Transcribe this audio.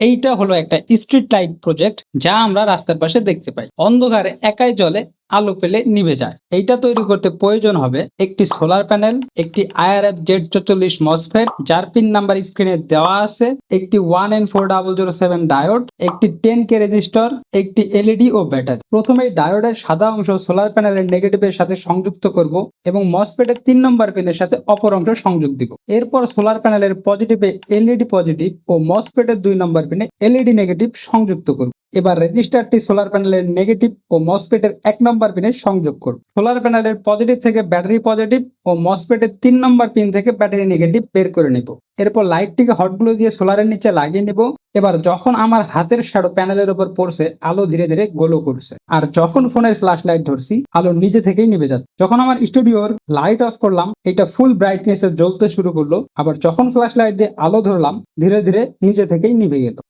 এইটা হলো একটা স্ট্রিট লাইট প্রজেক্ট যা আমরা রাস্তার পাশে দেখতে পাই। অন্ধকারে একাই জলে আলো পেলে নিভে যায়। এইটা তৈরি করতে প্রয়োজন হবে একটি সোলার প্যানেল একটি আইআরএফ জেড চল্লিশ মসফেট যার পিন নাম্বার স্ক্রিনে দেওয়া আছে, একটি one N four double zero seven diode একটি টেন কে রেজিস্টর একটি এলইডি ও ব্যাটারি প্রথমে ডায়োডের সাদা অংশ সোলার প্যানেলের নেগেটিভের সাথে সংযুক্ত করব এবং মসফেটের তিন নম্বর পিনের সাথে অপর অংশ সংযোগ দিব। এরপর সোলার প্যানেলের পজিটিভে এলইডি পজিটিভ ও মসফেটের দুই নম্বর পিনে এলইডি নেগেটিভ সংযুক্ত করব। এবার রেজিস্টারটি সোলার প্যানেলের নেগেটিভ ও মসফেটের এক নম্বর পিনে সংযোগ করব। সোলার প্যানেলের পজিটিভ থেকে ব্যাটারি পজিটিভ ও মসফেটের তিন নম্বর পিন থেকে ব্যাটারি নেগেটিভ বের করে নেব। এরপর লাইটটিকে হটগুলো দিয়ে সোলারের নিচে লাগিয়ে নেব। এবার যখন আমার হাতের শ্যাডো প্যানেলের উপর পড়ছে, আলো ধীরে ধীরে গোলো করছে। আর যখন ফোনের ফ্ল্যাশ লাইট ধরছি, আলো নিজে থেকেই নিভে যাচ্ছে। যখন আমার স্টুডিওর লাইট অফ করলাম, এটা ফুল ব্রাইটনেসে জ্বলতে শুরু করল। আবার যখন ফ্ল্যাশ লাইট দিয়ে আলো ধরলাম, ধীরে ধীরে নিজে থেকেই নিভে গেল।